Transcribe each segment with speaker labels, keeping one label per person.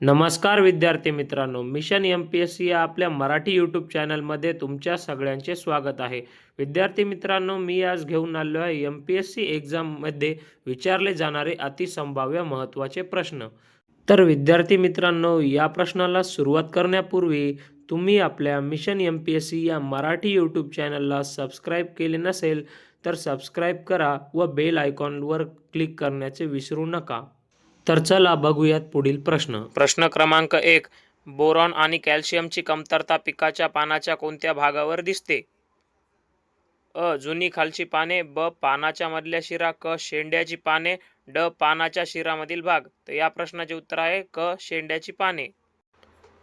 Speaker 1: नमस्कार विद्यार्थी मित्रांनो mission M P S C या आपल्या मराठी यूट्यूब चॅनलमध्ये तुमच्या सगळ्यांचे स्वागत आहे. विद्यार्थी मित्रांनो मी आज घेऊन आलो आहे एम पी एस सी एक्झाममध्ये विचारले जाणारे अतिसंभाव्य महत्त्वाचे प्रश्न. तर विद्यार्थी मित्रांनो या प्रश्नाला सुरुवात करण्यापूर्वी तुम्ही आपल्या mission M P S C या मराठी यूट्यूब चॅनलला सबस्क्राईब केले नसेल तर सबस्क्राईब करा व बेल आयकॉनवर क्लिक करण्याचे विसरू नका. तर चला बघूयात पुढील प्रश्न. प्रश्न क्रमांक एक बोरॉन आणि कॅल्शियमची कमतरता पिकाच्या पानाच्या कोणत्या भागावर दिसते? अ जुनी खालची पाने ब पानाच्या मधल्या शिरा क शेंड्याची पाने ड पानाच्या शिरामधील भाग. तर या प्रश्नाचे उत्तर आहे क शेंड्याची पाने.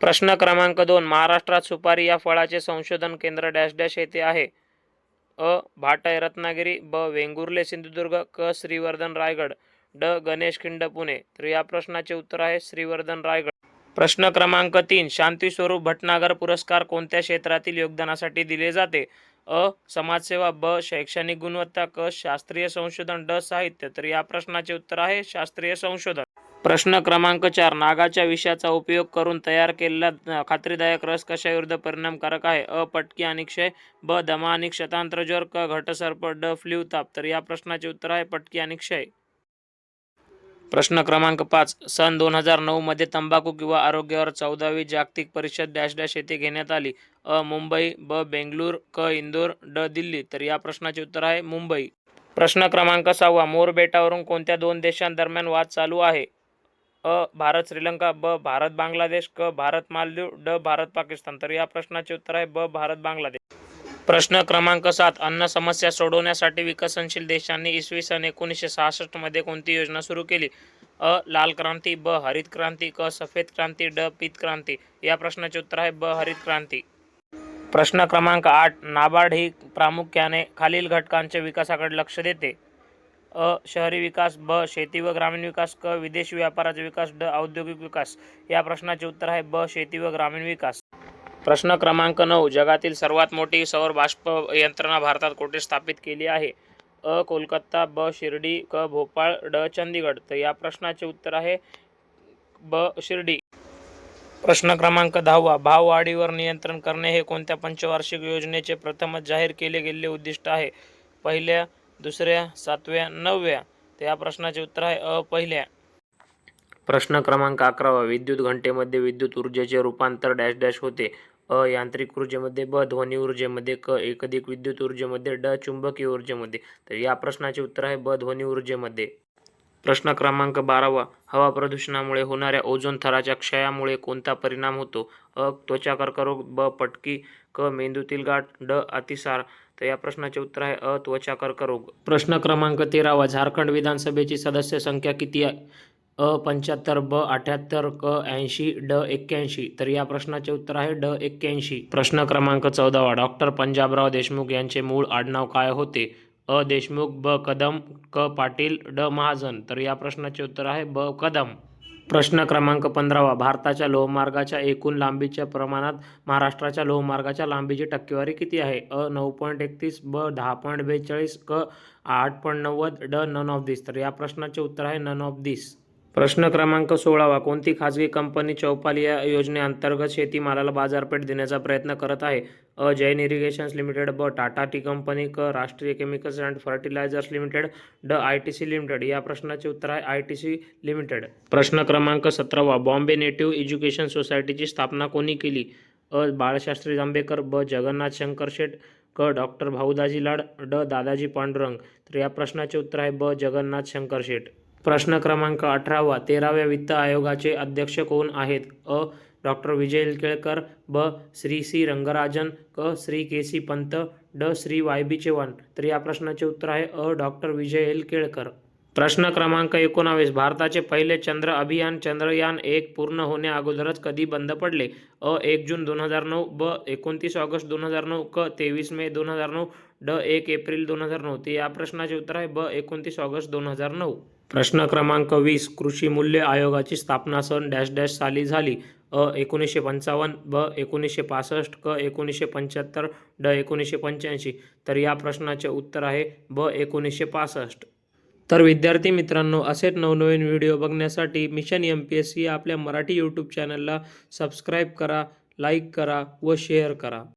Speaker 1: प्रश्न क्रमांक दोन महाराष्ट्रात सुपारी या फळाचे संशोधन केंद्र डॅश डॅश येथे आहे. अ भाटय रत्नागिरी ब वेंगुर्ले सिंधुदुर्ग क श्रीवर्धन रायगड. ड. गणेश खिंड पुणे. तर या प्रश्नाचे उत्तर आहे श्रीवर्धन रायगड. प्रश्न क्रमांक तीन शांती स्वरूप भटनागर पुरस्कार कोणत्या क्षेत्रातील योगदानासाठी दिले जाते? अ. समाजसेवा ब. शैक्षणिक गुणवत्ता क. शास्त्रीय संशोधन ड. साहित्य. तर या प्रश्नाचे उत्तर आहे शास्त्रीय संशोधन. प्रश्न क्रमांक चार नागाच्या विषयाचा उपयोग करून तयार केलेला खात्रीदायक रस कशाविरुद्ध परिणामकारक आहे? अ. पटकी आणि क्षय ब. दमा आणि क्षतांत्रज्वर क. घटसर्प ड. फ्ल्यू ताप. तर या प्रश्नाचे उत्तर आहे पटकी आणि क्षय. प्रश्न क्रमांक पाच. सन दोन हजार नऊमध्ये तंबाखू किंवा आरोग्यावर चौदावी जागतिक परिषद डॅश डॅश येथे घेण्यात आली. अ मुंबई ब बेंगलूर क इंदोर ड दिल्ली. तर या प्रश्नाचे उत्तर आहे मुंबई. प्रश्न क्रमांक सहावा. मोर बेटावरून कोणत्या दोन देशांदरम्यान वाद चालू आहे? अ भारत श्रीलंका ब भारत बांगलादेश क भारत मालदीव ड भारत पाकिस्तान. तर या प्रश्नाचे उत्तर आहे ब भारत बांगलादेश. प्रश्न क्रमांक सात अन्न समस्या सोडवण्यासाठी विकसनशील देशांनी इसवी सन एकोणीसशे सहासष्टमध्ये कोणती योजना सुरू केली? अ लाल क्रांती ब हरित क्रांती क सफेद क्रांती ड पीत क्रांती. या प्रश्नाचे उत्तर आहे ब हरित क्रांती. प्रश्न क्रमांक आठ नाबार्ड ही प्रामुख्याने खालील घटकांच्या विकासाकडे लक्ष देते. अ शहरी विकास ब शेती व ग्रामीण विकास क विदेशी व्यापाराचा विकास ड औद्योगिक विकास. या प्रश्नाचे उत्तर आहे ब शेती व ग्रामीण विकास. प्रश्न क्रमांक नऊ जगातील सर्वात मोठी सौर बाष्प यंत्रणा भारतात कुठे स्थापित केली आहे? अ कोलकाता ब शिर्डी क भोपाळ ड चंदीगड. तर या प्रश्नाचे उत्तर आहे ब शिर्डी. प्रश्न क्रमांक दहावा भाववाढीवर नियंत्रण करणे हे कोणत्या पंचवार्षिक योजनेचे प्रथमच जाहीर केले गेलेले उद्दिष्ट आहे? पहिल्या दुसऱ्या सातव्या नवव्या. तर या प्रश्नाचे उत्तर आहे अ पहिल्या. प्रश्न क्रमांक अकरावा विद्युत घंटेमध्ये विद्युत ऊर्जेचे रूपांतर डॅश डॅश होते. अ यांत्रिक ऊर्जेमध्ये ब ध्वनी ऊर्जेमध्ये क एकधिक विद्युत ऊर्जेमध्ये ड चुंबकीय ऊर्जेमध्ये. तर या प्रश्नाचे उत्तर आहे ब ध्वनी ऊर्जेमध्ये. प्रश्न क्रमांक बारावा हवा प्रदूषणामुळे होणाऱ्या ओझोन थराच्या क्षयामुळे कोणता परिणाम होतो? अ त्वचा कर्करोग ब पटकी क मेंदूतील गाठ ड अतिसार. तर या प्रश्नाचे उत्तर आहे अ त्वचा कर्करोग प्रश्न क्रमांक तेरावा झारखंड विधानसभेची सदस्य संख्या किती आहे? अ पंच्याहत्तर ब अठ्याहत्तर क ऐंशी ड एक्क्याऐंशी. तर या प्रश्नाचे उत्तर आहे ड एक्क्याऐंशी. प्रश्न क्रमांक चौदावा डॉक्टर पंजाबराव देशमुख यांचे मूळ आडनाव काय होते? अ देशमुख ब कदम क पाटील ड महाजन. तर या प्रश्नाचे उत्तर आहे ब कदम. प्रश्न क्रमांक पंधरावा भारताच्या लोहमार्गाच्या एकूण लांबीच्या प्रमाणात महाराष्ट्राच्या लोहमार्गाच्या लांबीची टक्केवारी किती आहे? अ नऊ पॉईंट एकतीस ब दहा पॉईंट बेचाळीस क आठ पॉईंट नव्वद ड नन ऑफ दिस. तर या प्रश्नाचे उत्तर आहे नन ऑफ दिस. प्रश्न क्रमांक सोळावा. कोणती खाजगी कंपनी चौपाल या योजनेअंतर्गत शेतीमालाला बाजारपेठ देण्याचा प्रयत्न करत आहे? अ. Jain irrigations limited. ब. Tata tea company. क. Rashtriya chemicals and fertilizers limited. ड. I T C limited. या प्रश्नाचे उत्तर आहे आय टी सी लिमिटेड. प्रश्न क्रमांक सतरावा. बॉम्बे नेटिव्ह एज्युकेशन सोसायटीची स्थापना कोणी केली? अ. बाळशास्त्री जांभेकर. ब. जगन्नाथ शंकर शेठ. क. डॉक्टर भाऊदाजी लाड. ड. दादाजी पांडुरंग. तर या प्रश्नाचे उत्तर आहे ब. जगन्नाथ शंकर शेठ. प्रश्न क्रमांक अठरावा तेराव्या वित्त आयोगाचे अध्यक्ष कोण आहेत? अ. डॉक्टर विजय केळकर ब. श्री सी. रंगराजन क. श्री के सी. पंत ड. श्री वाय. बी. चव्हाण. तर या प्रश्नाचे उत्तर आहे अ. Doctor Vijay L Kelkar. प्रश्न क्रमांक एकोणावीस भारताचे पहिले चंद्र अभियान चंद्रयान एक पूर्ण होण्या अगोदरच कधी बंद पडले? अ. एक जून दोन हजार नऊ ब. एकोणतीस ऑगस्ट दोन हजार नऊ क. तेवीस मे दोन हजार नऊ ड. एक एप्रिल दोन हजार नऊ. ते या प्रश्नाचे उत्तर आहे ब. एकोणतीस ऑगस्ट दोन हजार नऊ. प्रश्न क्रमांक वीस कृषी मूल्य आयोगाची स्थापना सन डॅश डॅश साली झाली. अ एकोणीसशे पंचावन्न ब एकोणीसशे पासष्ट क एकोणीसशे पंच्याहत्तर ड एकोणीसशे पंच्याऐंशी. तर या प्रश्नाचे उत्तर आहे ब एकोणीसशे पासष्ट. तर विद्यार्थी मित्रांनो असेच नवनवीन व्हिडिओ बघण्यासाठी mission M P S C या आपल्या मराठी यूट्यूब चॅनलला सबस्क्राईब करा लाईक करा व शेअर करा.